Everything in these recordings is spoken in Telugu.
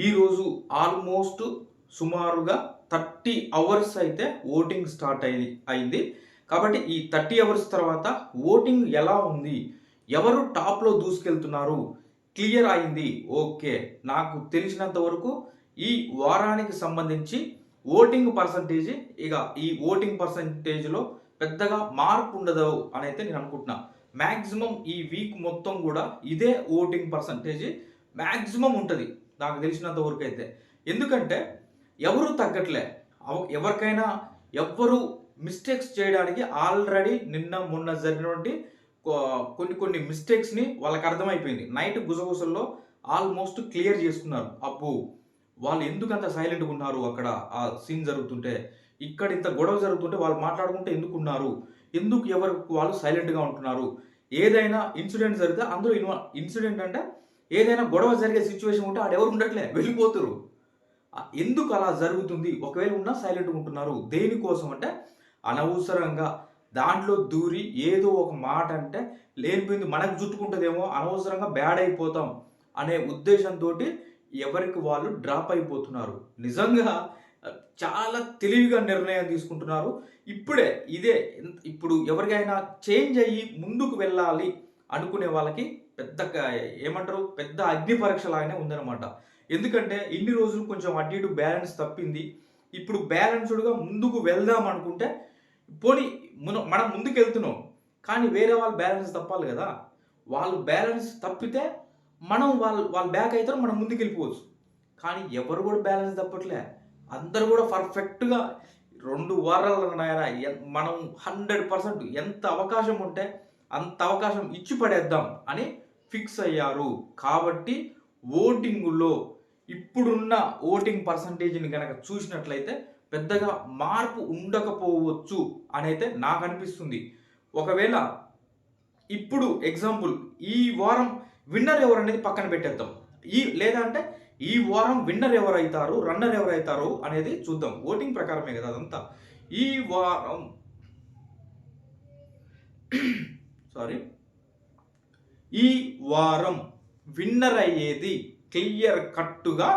ఈరోజు ఆల్మోస్ట్ సుమారుగా థర్టీ అవర్స్ అయితే ఓటింగ్ స్టార్ట్ అయింది అయింది. కాబట్టి ఈ థర్టీ అవర్స్ తర్వాత ఓటింగ్ ఎలా ఉంది? ఎవరు టాప్లో దూసుకెళ్తున్నారు? క్లియర్ అయింది. ఓకే. నాకు తెలిసినంత వరకు ఈ వారానికి సంబంధించి ఓటింగ్ పర్సంటేజ్ ఇక ఈ ఓటింగ్ పర్సంటేజ్లో పెద్దగా మార్పు ఉండదు అని అయితే నేను అనుకుంటున్నా. మ్యాక్సిమం ఈ వీక్ మొత్తం కూడా ఇదే ఓటింగ్ పర్సంటేజ్ మ్యాక్సిమం ఉంటుంది. నాకు తెలిసినంత వరకు అయితే ఎందుకంటే ఎవరు తగ్గట్లే. ఎవరికైనా ఎవ్వరు మిస్టేక్స్ చేయడానికి ఆల్రెడీ నిన్న మొన్న జరిగినటువంటి కొన్ని కొన్ని మిస్టేక్స్ని వాళ్ళకి అర్థమైపోయింది. నైట్ గుసగుసల్లో ఆల్మోస్ట్ క్లియర్ చేసుకున్నారు. అప్పు వాళ్ళు ఎందుకు అంత సైలెంట్గా ఉన్నారు అక్కడ? ఆ సీన్ జరుగుతుంటే. ఇక్కడ ఇంత గొడవ జరుగుతుంటే వాళ్ళు మాట్లాడుకుంటే ఎందుకు ఉన్నారు ఎందుకు ఎవరు వాళ్ళు సైలెంట్గా ఉంటున్నారు? ఏదైనా ఇన్సిడెంట్ జరిగితే అందులో ఇన్వాల్వ్ ఇన్సిడెంట్ అంటే ఏదైనా గొడవ జరిగే సిచ్యువేషన్ ఉంటే ఆడెవరు ఉండట్లే వెళ్ళిపోతారు. ఎందుకు అలా జరుగుతుంది? ఒకవేళ ఉన్నా సైలెంట్గా ఉంటున్నారు. దేనికోసం అంటే అనవసరంగా దాంట్లో దూరి ఏదో ఒక మాట అంటే లేనిపోయింది మనకు చుట్టుకుంటుందేమో అనవసరంగా బ్యాడ్ అయిపోతాం అనే ఉద్దేశంతో ఎవరికి వాళ్ళు డ్రాప్ అయిపోతున్నారు. నిజంగా చాలా తెలివిగా నిర్ణయం తీసుకుంటున్నారు. ఇప్పుడే ఇదే ఇప్పుడు ఎవరికైనా చేంజ్ అయ్యి ముందుకు వెళ్ళాలి అనుకునే వాళ్ళకి పెద్ద ఏమంటారు? పెద్ద అగ్ని పరీక్ష లాగానే ఉందన్నమాట. ఎందుకంటే ఇన్ని రోజులు కొంచెం అటు ఇటు బ్యాలెన్స్ తప్పింది. ఇప్పుడు బ్యాలెన్స్డ్గా ముందుకు వెళ్దాం అనుకుంటే పోనీ మన- మనం ముందుకు వెళ్తున్నాం కానీ వేరే వాళ్ళు బ్యాలెన్స్ తప్పాలి కదా. వాళ్ళు బ్యాలెన్స్ తప్పితే మనం వాళ్ళు వాళ్ళు బ్యాక్ అవుతారు మనం ముందుకు వెళ్ళిపోవచ్చు కానీ ఎవరు కూడా బ్యాలెన్స్ తప్పట్లే. అందరు కూడా పర్ఫెక్ట్గా రెండు వారాలు నాయన మనం హండ్రెడ్ పర్సెంట్ ఎంత అవకాశం ఉంటే అంత అవకాశం ఇచ్చి పడేద్దాం అని ఫిక్స్ అయ్యారు. కాబట్టి ఓటింగులో ఇప్పుడున్న ఓటింగ్ పర్సంటేజ్ని కనుక చూసినట్లయితే పెద్దగా మార్పు ఉండకపోవచ్చు అని అయితే నాకు అనిపిస్తుంది. ఒకవేళ ఇప్పుడు ఎగ్జాంపుల్ ఈ వారం విన్నర్ ఎవరు అనేది పక్కన పెట్టేద్దాం. ఈ లేదా అంటే ఈ వారం విన్నర్ ఎవరైతారు రన్నర్ ఎవరైతారు అనేది చూద్దాం. ఓటింగ్ ప్రకారమే కదా అదంతా. ఈ వారం సారీ ఈ వారం విన్నర్ అయ్యేది క్లియర్ కట్టుగా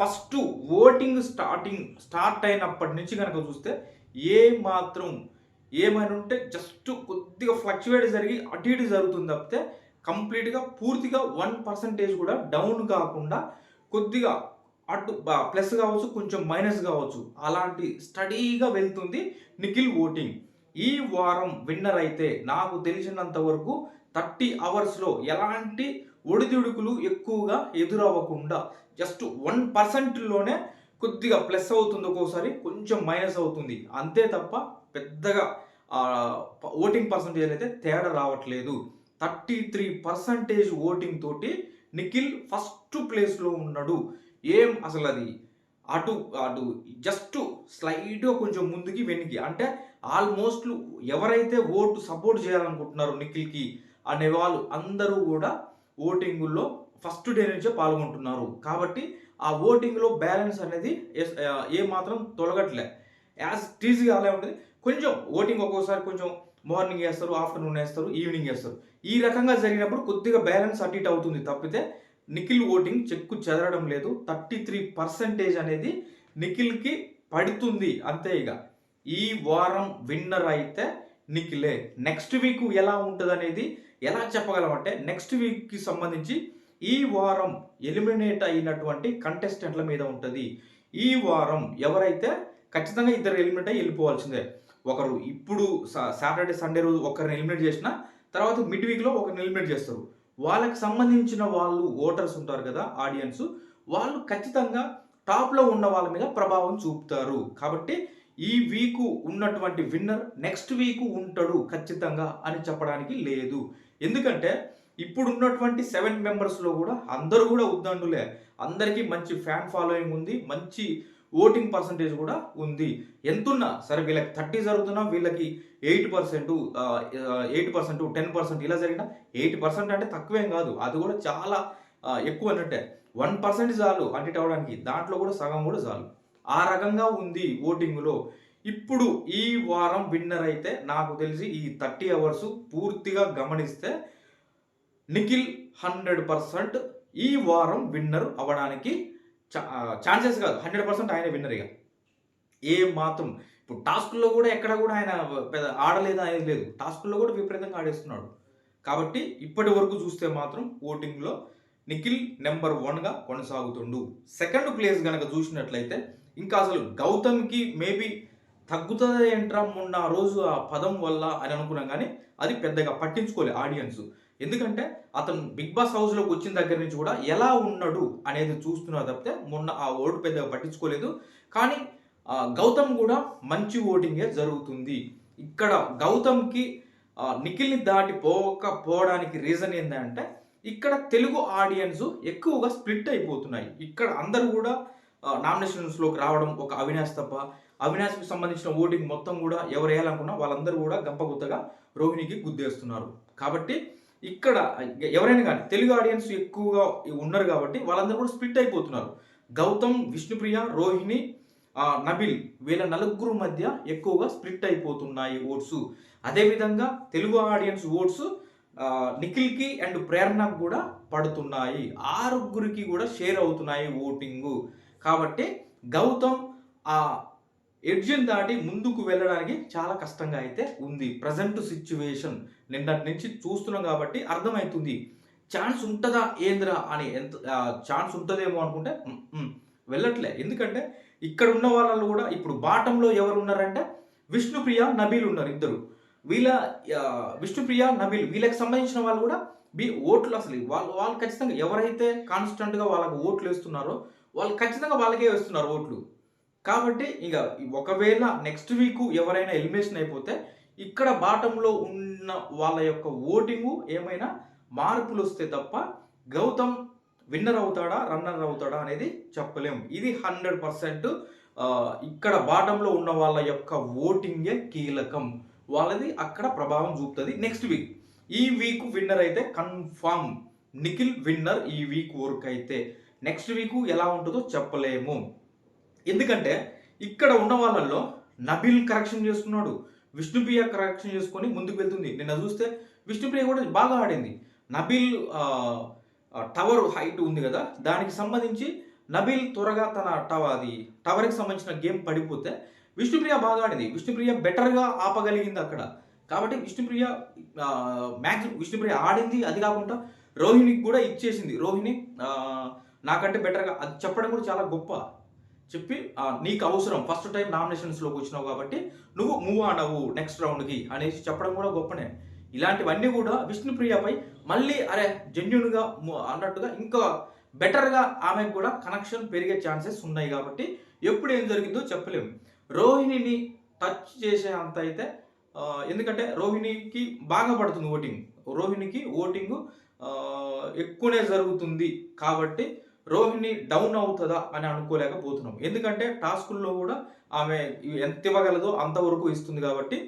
ఫస్ట్ ఓటింగ్ స్టార్టింగ్ స్టార్ట్ అయినప్పటి నుంచి కనుక చూస్తే ఏ మాత్రం ఏమైనా ఉంటే జస్ట్ కొద్దిగా ఫ్లక్చువేట్ జరిగి అటు ఇటు జరుగుతుంది తప్పితే కంప్లీట్గా పూర్తిగా వన్ పర్సంటేజ్ కూడా డౌన్ కాకుండా కొద్దిగా అటు ప్లస్ కావచ్చు కొంచెం మైనస్ కావచ్చు. అలాంటి స్టడీగా వెళ్తుంది నిఖిల్ ఓటింగ్ ఈ వారం విన్నర్ అయితే నాకు తెలిసినంత వరకు థర్టీ అవర్స్లో ఎలాంటి ఒడిదుడుకులు ఎక్కువగా ఎదురవ్వకుండా జస్ట్ వన్ పర్సెంట్లోనే కొద్దిగా ప్లస్ అవుతుంది ఒక్కోసారి కొంచెం మైనస్ అవుతుంది. అంతే తప్ప పెద్దగా ఓటింగ్ పర్సంటేజ్ అయితే తేడా రావట్లేదు. థర్టీ త్రీ పర్సంటేజ్ ఓటింగ్ తోటి నిఖిల్ ఫస్ట్ ప్లేస్లో ఉన్నాడు. ఏం అసలు అది? అటు అటు జస్ట్ స్లైడ్గా కొంచెం ముందుకి వెనక్కి అంటే ఆల్మోస్ట్ ఎవరైతే ఓటు సపోర్ట్ చేయాలనుకుంటున్నారో నిఖిల్కి అనే వాళ్ళు అందరూ కూడా ఓటింగుల్లో ఫస్ట్ డే నుంచే పాల్గొంటున్నారు. కాబట్టి ఆ ఓటింగ్లో బ్యాలెన్స్ అనేది ఏ మాత్రం తొలగట్లే. యాజ్ టీజీగా అలా ఉంటుంది. కొంచెం ఓటింగ్ ఒక్కోసారి కొంచెం మార్నింగ్ వేస్తారు ఆఫ్టర్నూన్ వేస్తారు ఈవినింగ్ వేస్తారు ఈ రకంగా జరిగినప్పుడు కొద్దిగా బ్యాలెన్స్ అటు ఇటు అవుతుంది తప్పితే నిఖిల్ ఓటింగ్ చెక్కు చెదరడం లేదు. థర్టీ త్రీ పర్సెంటేజ్ అనేది నిఖిల్కి పడుతుంది అంతే ఇక. ఈ వారం విన్నర్ అయితే నిఖిలే. నెక్స్ట్ వీక్ ఎలా ఉంటుంది అనేది ఎలా చెప్పగలమంటే నెక్స్ట్ వీక్కి సంబంధించి ఈ వారం ఎలిమినేట్ అయినటువంటి కంటెస్టెంట్ల మీద ఉంటుంది. ఈ వారం ఎవరైతే ఖచ్చితంగా ఇద్దరు ఎలిమినేట్ అయ్యి వెళ్ళిపోవాల్సిందే. ఒకరు ఇప్పుడు సాటర్డే సండే రోజు ఒకరిని ఎలిమినేట్ చేసిన తర్వాత మిడ్ వీక్లో ఒకరిని ఎలిమినేట్ చేస్తారు. వాళ్ళకి సంబంధించిన వాళ్ళు ఓటర్స్ ఉంటారు కదా ఆడియన్స్ వాళ్ళు ఖచ్చితంగా టాప్లో ఉన్న వాళ్ళ మీద ప్రభావం చూపుతారు. కాబట్టి ఈ వీకు ఉన్నటువంటి విన్నర్ నెక్స్ట్ వీక్ ఉంటాడు ఖచ్చితంగా అని చెప్పడానికి లేదు. ఎందుకంటే ఇప్పుడు ఉన్నటువంటి సెవెన్ మెంబర్స్లో కూడా అందరూ కూడా ఉద్దండులే. అందరికీ మంచి ఫ్యాన్ ఫాలోయింగ్ ఉంది మంచి ఓటింగ్ పర్సంటేజ్ కూడా ఉంది. ఎంతున్నా సరే వీళ్ళకి థర్టీ జరుగుతున్నా వీళ్ళకి eight percent eight percent ten percent ఇలా జరిగినా ఎయిట్ పర్సెంట్ అంటే తక్కువేం కాదు. అది కూడా చాలా ఎక్కువ అన్నట్టే. వన్ పర్సెంట్ చాలు అడిట్ అవ్వడానికి దాంట్లో కూడా సగం కూడా చాలు. ఆ రకంగా ఉంది ఓటింగ్లో. ఇప్పుడు ఈ వారం విన్నర్ అయితే నాకు తెలిసి ఈ థర్టీ అవర్స్ పూర్తిగా గమనిస్తే నిఖిల్ హండ్రెడ్ పర్సెంట్ ఈ వారం విన్నర్ అవ్వడానికి ఛాన్సెస్ కాదు. హండ్రెడ్ పర్సెంట్ ఆయన విన్నర్ ఇక. ఏ మాత్రం. ఇప్పుడు టాస్క్లో కూడా ఎక్కడ కూడా ఆయన పెద్ద ఆడలేదు అనేది లేదు. టాస్క్లో కూడా విపరీతంగా ఆడేస్తున్నాడు. కాబట్టి ఇప్పటి వరకు చూస్తే మాత్రం ఓటింగ్లో నిఖిల్ నెంబర్ వన్గా కొనసాగుతుండు. సెకండ్ ప్లేస్ కనుక చూసినట్లయితే ఇంకా అసలు గౌతమ్కి మేబీ తగ్గుతుంది ఏంట్రా మొన్న ఆ రోజు ఆ పదం వల్ల అని అనుకున్నాం కానీ అది పెద్దగా పట్టించుకోలే ఆడియన్స్. ఎందుకంటే అతను బిగ్ బాస్ హౌస్లోకి వచ్చిన దగ్గర నుంచి కూడా ఎలా ఉన్నాడు అనేది చూస్తున్నారు తప్పితే మొన్న ఆ ఓటు పెద్దగా పట్టించుకోలేదు. కానీ గౌతమ్ కూడా మంచి ఓటింగే జరుగుతుంది. ఇక్కడ గౌతమ్కి నిఖిల్ని దాటి పోకపోవడానికి రీజన్ ఏంటంటే ఇక్కడ తెలుగు ఆడియన్స్ ఎక్కువగా స్ప్లిట్ అయిపోతున్నాయి. ఇక్కడ అందరూ కూడా నామినేషన్స్లోకి రావడం ఒక అవినాష్ తప్ప అవినాష్కి సంబంధించిన ఓటింగ్ మొత్తం కూడా ఎవరు వేయాలనుకున్నా వాళ్ళందరూ కూడా గంపగుత్తగా రోహిణికి గుద్దేస్తున్నారు. కాబట్టి ఇక్కడ ఎవరైనా కానీ తెలుగు ఆడియన్స్ ఎక్కువగా ఉన్నారు కాబట్టి వాళ్ళందరూ కూడా స్ప్లిట్ అయిపోతున్నారు. గౌతమ్ విష్ణుప్రియ రోహిణి నబిల్ వీళ్ళ నలుగురు మధ్య ఎక్కువగా స్ప్లిట్ అయిపోతున్నాయి ఓట్స్. అదేవిధంగా తెలుగు ఆడియన్స్ ఓట్స్ నిఖిల్కి అండ్ ప్రేరణకు కూడా పడుతున్నాయి. ఆరుగురికి కూడా షేర్ అవుతున్నాయి ఓటింగు. కాబట్టి గౌతమ్ ఆ ఎడ్జిన్ దాటి ముందుకు వెళ్ళడానికి చాలా కష్టంగా అయితే ఉంది. ప్రజెంట్ సిచ్యువేషన్ నిన్నటి నుంచి చూస్తున్నాం కాబట్టి అర్థమవుతుంది ఛాన్స్ ఉంటుందా ఏంద్రా అని ఎంత ఛాన్స్ ఉంటుందేమో అనుకుంటే వెళ్ళట్లే. ఎందుకంటే ఇక్కడ ఉన్న వాళ్ళు కూడా ఇప్పుడు బాటంలో ఎవరు ఉన్నారంటే విష్ణుప్రియ నబీల్ ఉన్నారు ఇద్దరు. వీళ్ళ విష్ణుప్రియ నబీల్ వీళ్ళకి సంబంధించిన వాళ్ళు కూడా బి ఓట్లు అసలు వాళ్ళు వాళ్ళు ఖచ్చితంగా ఎవరైతే కాన్స్టెంట్గా వాళ్ళకు ఓట్లు వేస్తున్నారో వాళ్ళు ఖచ్చితంగా వాళ్ళకే వేస్తున్నారు ఓట్లు. కాబట్టి ఇంకా ఒకవేళ నెక్స్ట్ వీక్ ఎవరైనా ఎలిమినేషన్ అయిపోతే ఇక్కడ బాటంలో ఉన్న వాళ్ళ యొక్క ఓటింగు ఏమైనా మార్పులు వస్తే తప్ప గౌతమ్ విన్నర్ అవుతాడా రన్నర్ అవుతాడా అనేది చెప్పలేము. ఇది హండ్రెడ్ పర్సెంట్ ఇక్కడ బాటంలో ఉన్న వాళ్ళ యొక్క ఓటింగే కీలకం. వాళ్ళది అక్కడ ప్రభావం చూపుతుంది నెక్స్ట్ వీక్ ఈ వీక్ విన్నర్ అయితే కన్ఫామ్ నిఖిల్ విన్నర్ ఈ వీక్ వరకు అయితే నెక్స్ట్ వీక్ ఎలా ఉంటుందో చెప్పలేము. ఎందుకంటే ఇక్కడ ఉన్న వాళ్ళల్లో నబిల్ కరెక్షన్ చేసుకున్నాడు విష్ణుప్రియ కరెక్షన్ చేసుకొని ముందుకు వెళ్తుంది. నిన్న చూస్తే విష్ణుప్రియ కూడా బాగా ఆడింది. నబిల్ టవర్ హైట్ ఉంది కదా దానికి సంబంధించి నబిల్ త్వరగా తన టవ అది టవర్కి సంబంధించిన గేమ్ పడిపోతే విష్ణుప్రియ బాగా ఆడింది. విష్ణుప్రియ బెటర్గా ఆపగలిగింది అక్కడ. కాబట్టి విష్ణుప్రియ మ్యాక్సిమం విష్ణుప్రియ ఆడింది. అది కాకుండా రోహిణికి కూడా ఇచ్చేసింది. రోహిణి నాకంటే బెటర్గా అది చెప్పడం కూడా చాలా గొప్ప. చెప్పి నీకు అవసరం. ఫస్ట్ టైం నామినేషన్స్లోకి వచ్చినావు కాబట్టి నువ్వు మూవ్ ఆన్ అవ్వు నెక్స్ట్ రౌండ్కి అనేసి చెప్పడం కూడా గొప్పనే. ఇలాంటివన్నీ కూడా విష్ణుప్రియపై మళ్ళీ అరే జెన్యున్గా అన్నట్టుగా ఇంకా బెటర్గా ఆమెకు కూడా కనెక్షన్ పెరిగే ఛాన్సెస్ ఉన్నాయి కాబట్టి ఎప్పుడు ఏం జరిగిందో చెప్పలేము. రోహిణిని టచ్ చేసే అంత అయితే ఎందుకంటే రోహిణికి బాగా పడుతుంది ఓటింగ్. రోహిణికి ఓటింగ్ ఎక్కువనే జరుగుతుంది కాబట్టి రోహిణి డౌన్ అవుతుందా అని అనుకోలేకపోతున్నాం ఎందుకంటే టాస్కుల్లో కూడా ఆమె ఎంత ఇవ్వగలదో అంతవరకు ఇస్తుంది కాబట్టి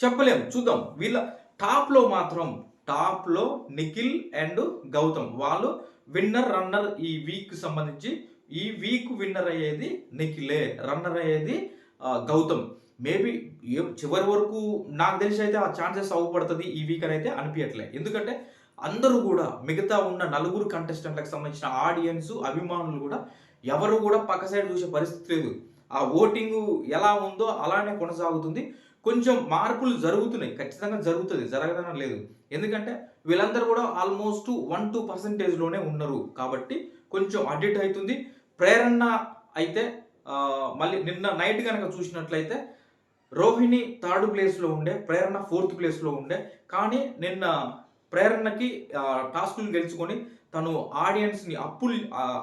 చెప్పలేం చూద్దాం. వీళ్ళ టాప్లో మాత్రం టాప్లో నిఖిల్ అండ్ గౌతమ్. వాళ్ళు విన్నర్ రన్నర్ ఈ వీక్ సంబంధించి ఈ వీక్ విన్నర్ అయ్యేది నిఖిలే రన్నర్ అయ్యేది గౌతమ్. మేబీ చివరి వరకు నాకు తెలిసి అయితే ఆ ఛాన్సెస్ అవ్వబడుతుంది ఈ వీక్ అని అయితే అనిపించట్లే ఎందుకంటే అందరూ కూడా మిగతా ఉన్న నలుగురు కంటెస్టెంట్లకు సంబంధించిన ఆడియన్స్ అభిమానులు కూడా ఎవరు కూడా పక్క సైడ్ చూసే పరిస్థితి లేదు. ఆ ఓటింగ్ ఎలా ఉందో అలానే కొనసాగుతుంది. కొంచెం మార్పులు జరుగుతున్నాయి. ఖచ్చితంగా జరుగుతుంది. జరగదనం లేదు. ఎందుకంటే వీళ్ళందరూ కూడా ఆల్మోస్ట్ వన్ టూ పర్సెంటేజ్లోనే ఉన్నారు. కాబట్టి కొంచెం అడిట్ అవుతుంది. ప్రేరణ అయితే మళ్ళీ నిన్న నైట్ కనుక చూసినట్లయితే రోహిణి థర్డ్ ప్లేస్లో ఉండే ప్రేరణ ఫోర్త్ ప్లేస్లో ఉండే. కానీ నిన్న ప్రేరణకి టాస్కులు గెలుచుకొని తను ఆడియన్స్ని అప్పుల్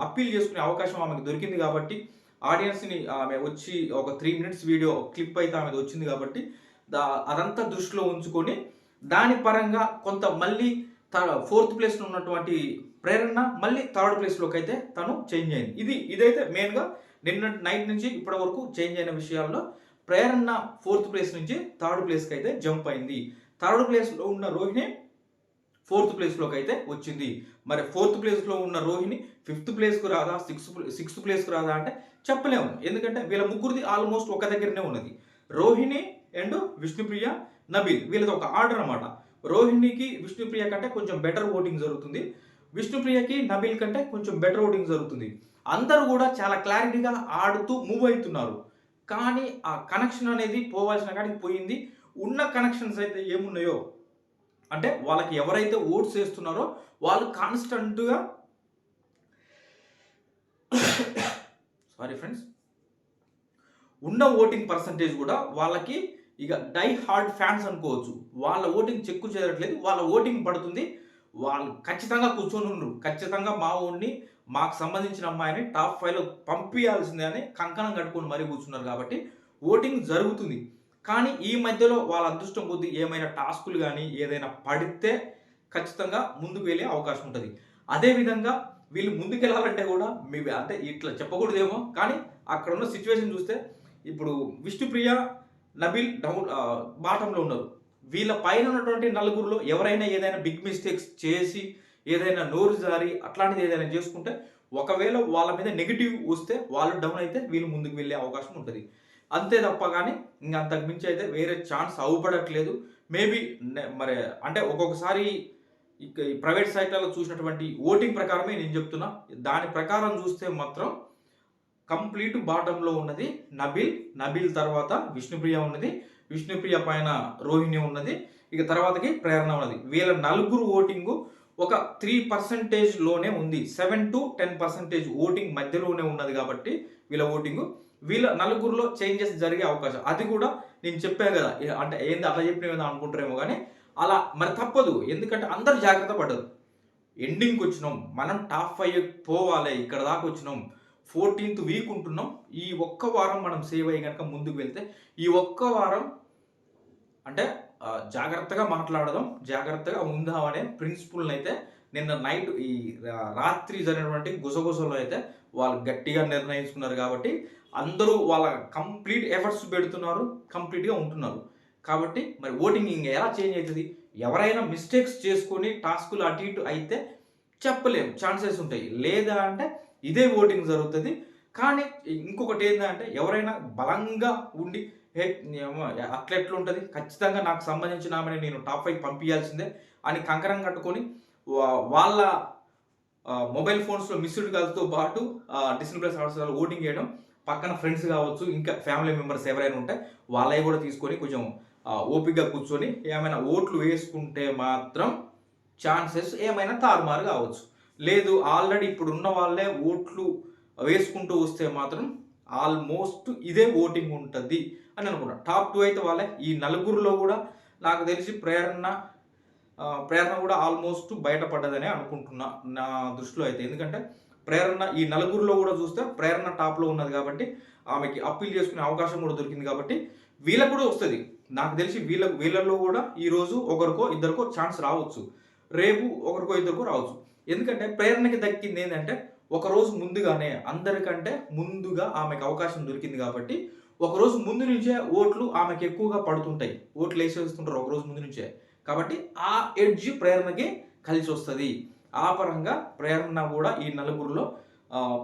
అప్పీల్ చేసుకునే అవకాశం ఆమెకు దొరికింది కాబట్టి ఆడియన్స్ని ఆమె వచ్చి ఒక త్రీ మినిట్స్ వీడియో క్లిప్ అయితే ఆమెది వచ్చింది కాబట్టి దా అదంతా దృష్టిలో ఉంచుకొని దాని పరంగా కొంత మళ్ళీ ఫోర్త్ ప్లేస్లో ఉన్నటువంటి ప్రేరణ మళ్ళీ థర్డ్ ప్లేస్లోకి అయితే తను చేంజ్ అయింది. ఇది ఇదైతే మెయిన్గా నిన్న నైట్ నుంచి ఇప్పటి వరకు చేంజ్ అయిన విషయాల్లో ప్రేరణ ఫోర్త్ ప్లేస్ నుంచి థర్డ్ ప్లేస్కి అయితే జంప్ అయింది. థర్డ్ ప్లేస్లో ఉన్న రోహిణి ఫోర్త్ ప్లేస్లోకి అయితే వచ్చింది. మరి ఫోర్త్ ప్లేస్లో ఉన్న రోహిణి ఫిఫ్త్ ప్లేస్కు రాదా సిక్స్త్ సిక్స్త్ ప్లేస్కు రాదా అంటే చెప్పలేము. ఎందుకంటే వీళ్ళ ముగ్గురిది ఆల్మోస్ట్ ఒక దగ్గరనే ఉన్నది. రోహిణి అండ్ విష్ణుప్రియ నబీల్ వీళ్ళది ఒక ఆర్డర్ అనమాట రోహిణికి విష్ణుప్రియ కంటే కొంచెం బెటర్ ఓటింగ్ జరుగుతుంది. విష్ణుప్రియకి నబీల్ కంటే కొంచెం బెటర్ ఓటింగ్ జరుగుతుంది. అందరూ కూడా చాలా క్లారిటీగా ఆడుతూ మూవ్ అవుతున్నారు. కానీ ఆ కనెక్షన్ అనేది పోవాల్సిన కాడికి పోయింది. ఉన్న కనెక్షన్స్ అయితే ఏమున్నాయో అంటే వాళ్ళకి ఎవరైతే ఓట్స్ వేస్తున్నారో వాళ్ళు కాన్స్టంట్గా సారీ ఫ్రెండ్స్ ఉన్న ఓటింగ్ పర్సంటేజ్ కూడా వాళ్ళకి ఇక డై హార్డ్ ఫ్యాన్స్ అనుకోవచ్చు. వాళ్ళ ఓటింగ్ చెక్కు చేరట్లేదు వాళ్ళ ఓటింగ్ పడుతుంది. వాళ్ళు ఖచ్చితంగా కూర్చొని ఉండరు. ఖచ్చితంగా మా ఊడిని మాకు సంబంధించిన అమ్మాయిని టాప్ ఫైవ్లో పంపించాల్సిందే అని కంకణం కట్టుకొని మరీ కూర్చున్నారు కాబట్టి ఓటింగ్ జరుగుతుంది. కానీ ఈ మధ్యలో వాళ్ళ అదృష్టం కొద్దీ ఏమైనా టాస్కులు కానీ ఏదైనా పడితే ఖచ్చితంగా ముందుకు వెళ్ళే అవకాశం ఉంటుంది. అదేవిధంగా వీళ్ళు ముందుకెళ్ళాలంటే కూడా మీ అంటే ఇట్లా చెప్పకూడదేమో కానీ అక్కడ ఉన్న సిచ్యువేషన్ చూస్తే ఇప్పుడు విష్ణుప్రియ నబిల్ డౌన్ బాటంలో ఉన్నారు. వీళ్ళ పైన ఉన్నటువంటి నలుగురిలో ఎవరైనా ఏదైనా బిగ్ మిస్టేక్స్ చేసి ఏదైనా నోరు జారి అట్లాంటిది ఏదైనా చేసుకుంటే ఒకవేళ వాళ్ళ మీద నెగిటివ్ వస్తే వాళ్ళు డౌన్ అయితే వీళ్ళు ముందుకు వెళ్ళే అవకాశం ఉంటుంది. అంతే తప్ప కానీ ఇంకా అంతకు మించి అయితే వేరే ఛాన్స్ అవుపడట్లేదు. మేబీ మరి అంటే ఒక్కొక్కసారి ప్రైవేట్ సైట్లలో చూసినటువంటి ఓటింగ్ ప్రకారమే నేను చెప్తున్నా. దాని ప్రకారం చూస్తే మాత్రం కంప్లీట్ బాటంలో ఉన్నది నబిల్ నబిల్ తర్వాత విష్ణుప్రియ ఉన్నది. విష్ణుప్రియ పైన రోహిణి ఉన్నది. ఇక తర్వాతకి ప్రేరణ ఉన్నది. వీళ్ళ నలుగురు ఓటింగు ఒక త్రీ పర్సంటేజ్లోనే ఉంది. Seven to ten percentage voting మధ్యలోనే ఉన్నది కాబట్టి వీళ్ళ ఓటింగు. వీళ్ళ నలుగురిలో చేంజెస్ జరిగే అవకాశం. అది కూడా నేను చెప్పాను కదా. అంటే ఏంది అట్లా చెప్పిన అనుకుంటారేమో కానీ అలా మరి తప్పదు. ఎందుకంటే అందరు జాగ్రత్త పడదు ఎండింగ్కి వచ్చినాం. మనం టాప్ ఫైవ్ పోవాలి. ఇక్కడ దాకా వచ్చినాం. ఫోర్టీన్త్ వీక్ ఉంటున్నాం. ఈ ఒక్క వారం మనం సేవ్ అయ్యి కనుక ముందుకు వెళ్తే ఈ ఒక్క వారం అంటే జాగ్రత్తగా మాట్లాడదాం. జాగ్రత్తగా ఉందాం అనే ప్రిన్సిపుల్ని అయితే నిన్న నైట్ ఈ రాత్రి జరిగినటువంటి గుసగుసలో అయితే వాళ్ళు గట్టిగా నిర్ణయించుకున్నారు కాబట్టి అందరూ వాళ్ళ కంప్లీట్ ఎఫర్ట్స్ పెడుతున్నారు కంప్లీట్గా ఉంటున్నారు. కాబట్టి మరి ఓటింగ్ ఇంకా ఎలా చేంజ్ అవుతుంది? ఎవరైనా మిస్టేక్స్ చేసుకొని టాస్కులు అటు ఇటు అయితే చెప్పలేము ఛాన్సెస్ ఉంటాయి. లేదా అంటే ఇదే ఓటింగ్ జరుగుతుంది. కానీ ఇంకొకటి ఏంటంటే ఎవరైనా బలంగా ఉండి హే అట్లా ఎట్లుంటుంది ఖచ్చితంగా నాకు సంబంధించిన ఆమెను నేను టాప్ ఫైవ్ పంపించాల్సిందే అని కంకరం కట్టుకొని వాళ్ళ మొబైల్ ఫోన్స్లో మిస్డ్ కాల్తో పాటు డిస్ని ప్లస్ ఓటింగ్ చేయడం పక్కన ఫ్రెండ్స్ కావచ్చు ఇంకా ఫ్యామిలీ మెంబర్స్ ఎవరైనా ఉంటే వాళ్ళవి కూడా తీసుకొని కొంచెం ఓపికగా కూర్చొని ఏమైనా ఓట్లు వేసుకుంటే మాత్రం ఛాన్సెస్ ఏమైనా తారుమారు కావచ్చు. లేదు ఆల్రెడీ ఇప్పుడు ఉన్న వాళ్ళే ఓట్లు వేసుకుంటూ వస్తే మాత్రం ఆల్మోస్ట్ ఇదే ఓటింగ్ ఉంటుంది అని అనుకున్నా. టాప్ టూ అయితే వాళ్ళే. ఈ నలుగురిలో కూడా నాకు తెలిసి ప్రేరణ ప్రేరణ కూడా ఆల్మోస్ట్ బయటపడ్డదనే అనుకుంటున్నా నా దృష్టిలో అయితే. ఎందుకంటే ప్రేరణ ఈ నలుగురిలో కూడా చూస్తే ప్రేరణ టాప్లో ఉన్నది కాబట్టి ఆమెకి అప్పీల్ చేసుకునే అవకాశం కూడా దొరికింది కాబట్టి వీళ్ళకు కూడా వస్తుంది. నాకు తెలిసి వీళ్ళ వీళ్ళల్లో కూడా ఈరోజు ఒకరికో ఇద్దరికో ఛాన్స్ రావచ్చు. రేపు ఒకరికో ఇద్దరికో రావచ్చు. ఎందుకంటే ప్రేరణకి దక్కింది ఏంటంటే ఒకరోజు ముందుగానే అందరికంటే ముందుగా ఆమెకు అవకాశం దొరికింది కాబట్టి ఒకరోజు ముందు నుంచే ఓట్లు ఆమెకు ఎక్కువగా పడుతుంటాయి. ఓట్లు వేసేస్తుంటారు ఒకరోజు ముందు నుంచే. కాబట్టి ఆ ఎడ్జ్ ప్రేరణకి కలిసి వస్తుంది ఆ పరంగా ప్రేరణ కూడా ఈ నలుగురిలో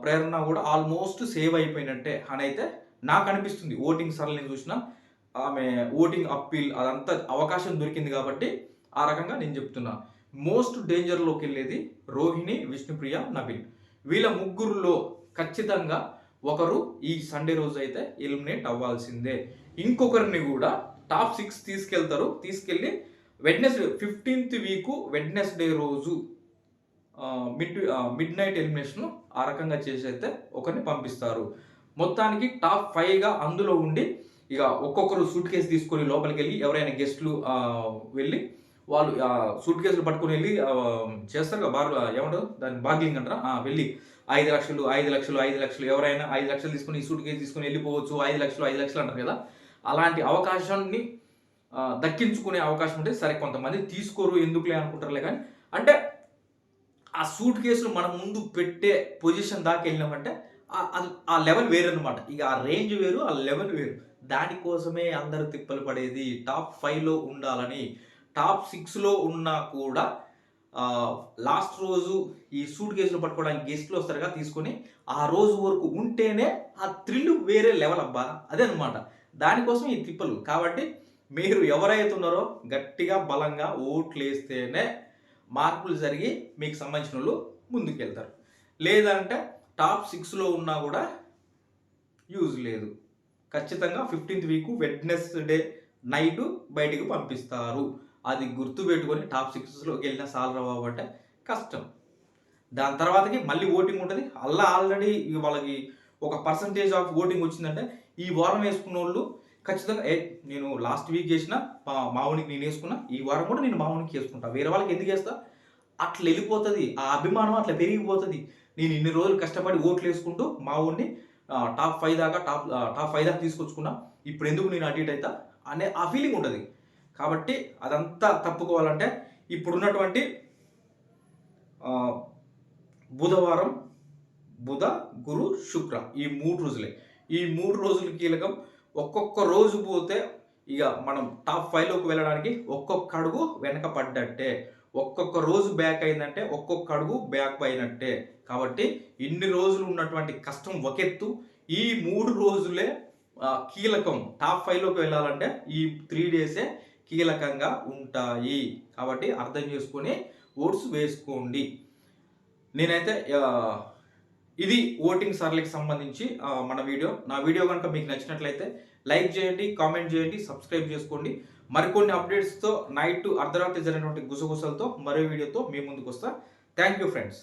ప్రేరణ కూడా ఆల్మోస్ట్ సేవ్ అయిపోయినట్టే అని అయితే నాకు అనిపిస్తుంది. ఓటింగ్ సరళి నేను చూసిన ఆమె ఓటింగ్ అప్పీల్ అదంతా అవకాశం దొరికింది కాబట్టి ఆ రకంగా నేను చెప్తున్నా. మోస్ట్ డేంజర్లోకి వెళ్ళేది రోహిణి విష్ణుప్రియ నవీన్. వీళ్ళ ముగ్గురులో ఖచ్చితంగా ఒకరు ఈ సండే రోజు అయితే ఎలిమినేట్ అవ్వాల్సిందే. ఇంకొకరిని కూడా టాప్ సిక్స్ తీసుకెళ్తారు. తీసుకెళ్ళి వెడ్నెస్డే ఫిఫ్టీన్త్ వీకు వెడ్నెస్డే రోజు మిడ్ మిడ్ నైట్ ఎలిమినేషన్ ఆ రకంగా చేసి అయితే ఒకరిని పంపిస్తారు. మొత్తానికి టాప్ ఫైవ్గా అందులో ఉండి ఇక ఒక్కొక్కరు సూట్ కేసు తీసుకొని లోపలికి వెళ్ళి ఎవరైనా గెస్ట్లు వెళ్ళి వాళ్ళు సూట్ కేసులు పట్టుకుని వెళ్ళి చేస్తారు కదా బార్ ఏమంటారు? దాన్ని బార్గింగ్ అంటారా? వెళ్ళి ఐదు లక్షలు ఐదు లక్షలు ఐదు లక్షలు ఎవరైనా ఐదు లక్షలు తీసుకుని సూట్ కేసు తీసుకుని వెళ్ళిపోవచ్చు ఐదు లక్షలు ఐదు లక్షలు అంటారు కదా? అలాంటి అవకాశాన్ని దక్కించుకునే అవకాశం ఉంటే సరే కొంతమంది తీసుకోరు ఎందుకులే అనుకుంటారులే కానీ అంటే సూట్ కేసులు మనం ముందు పెట్టే పొజిషన్ దాకా వెళ్ళినామంటే ఆ లెవెల్ వేరు అనమాట ఇక ఆ రేంజ్ వేరు ఆ లెవెల్ వేరు. దానికోసమే అందరూ తిప్పలు పడేది టాప్ ఫైవ్లో ఉండాలని టాప్ సిక్స్లో ఉన్నా కూడా లాస్ట్ రోజు ఈ సూట్ కేసులు పట్టుకోవడానికి గెస్ట్లు వస్తారుగా తీసుకొని ఆ రోజు వరకు ఉంటేనే ఆ థ్రిల్ వేరే లెవెల్ అబ్బా. అదే అనమాట దానికోసం ఈ తిప్పలు. కాబట్టి మీరు ఎవరైతే ఉన్నారో గట్టిగా బలంగా ఓట్లు వేస్తేనే మార్పులు జరిగి మీకు సంబంధించిన వాళ్ళు ముందుకెళ్తారు. లేదంటే టాప్ సిక్స్లో ఉన్నా కూడా యూజ్ లేదు. ఖచ్చితంగా ఫిఫ్టీన్త్ వీక్ వెడ్నెస్డే నైట్ బయటికి పంపిస్తారు. అది గుర్తుపెట్టుకొని టాప్ సిక్స్లోకి వెళ్ళిన సాలరావు అంటే కష్టం. దాని తర్వాతకి మళ్ళీ ఓటింగ్ ఉంటుంది. అలా ఆల్రెడీ వాళ్ళకి ఒక పర్సంటేజ్ ఆఫ్ ఓటింగ్ వచ్చిందంటే ఈ వారం వేసుకున్న వాళ్ళు ఖచ్చితంగా. ఏ నేను లాస్ట్ వీక్ చేసిన మా మావునికి నేను వేసుకున్నా ఈ వారం కూడా నేను మావునికి వేసుకుంటా వేరే వాళ్ళకి ఎందుకు వేస్తా అట్లా వెళ్ళిపోతుంది. ఆ అభిమానం అట్లా పెరిగిపోతుంది. నేను ఇన్ని రోజులు కష్టపడి ఓట్లు వేసుకుంటూ మా టాప్ ఫైవ్ దాకా టాప్ టాప్ ఫైవ్ దాకా తీసుకొచ్చుకున్నా. ఇప్పుడు ఎందుకు నేను అటు ఇటు అవుతా అనే ఆ ఫీలింగ్ ఉంటుంది కాబట్టి అదంతా తప్పుకోవాలంటే ఇప్పుడున్నటువంటి బుధవారం బుధ గురు శుక్ర ఈ మూడు రోజులే. ఈ మూడు రోజులు కీలకం ఒక్కొక్క రోజు పోతే ఇక మనం టాప్ ఫైవ్లోకి వెళ్ళడానికి ఒక్కొక్క అడుగు వెనక పడ్డట్టే. ఒక్కొక్క రోజు బ్యాక్ అయిందంటే ఒక్కొక్క అడుగు బ్యాక్ అయినట్టే. కాబట్టి ఇన్ని రోజులు ఉన్నటువంటి కష్టం ఒకెత్తు. ఈ మూడు రోజులే కీలకం. టాప్ ఫైవ్లోకి వెళ్ళాలంటే ఈ త్రీ డేసే కీలకంగా ఉంటాయి. కాబట్టి అర్థం చేసుకొని ఓట్స్ వేసుకోండి. నేనైతే ఇది ఓటింగ్ సర్లకు సంబంధించి మన వీడియో. నా వీడియో కనుక మీకు నచ్చినట్లయితే లైక్ చేయండి కామెంట్ చేయండి సబ్స్క్రైబ్ చేసుకోండి. మరికొన్ని అప్డేట్స్తో నైట్ అర్ధరాత్రి జరిగినటువంటి గుసగుసలతో మరో వీడియోతో మీ ముందుకు వస్తా థ్యాంక్ యూ ఫ్రెండ్స్.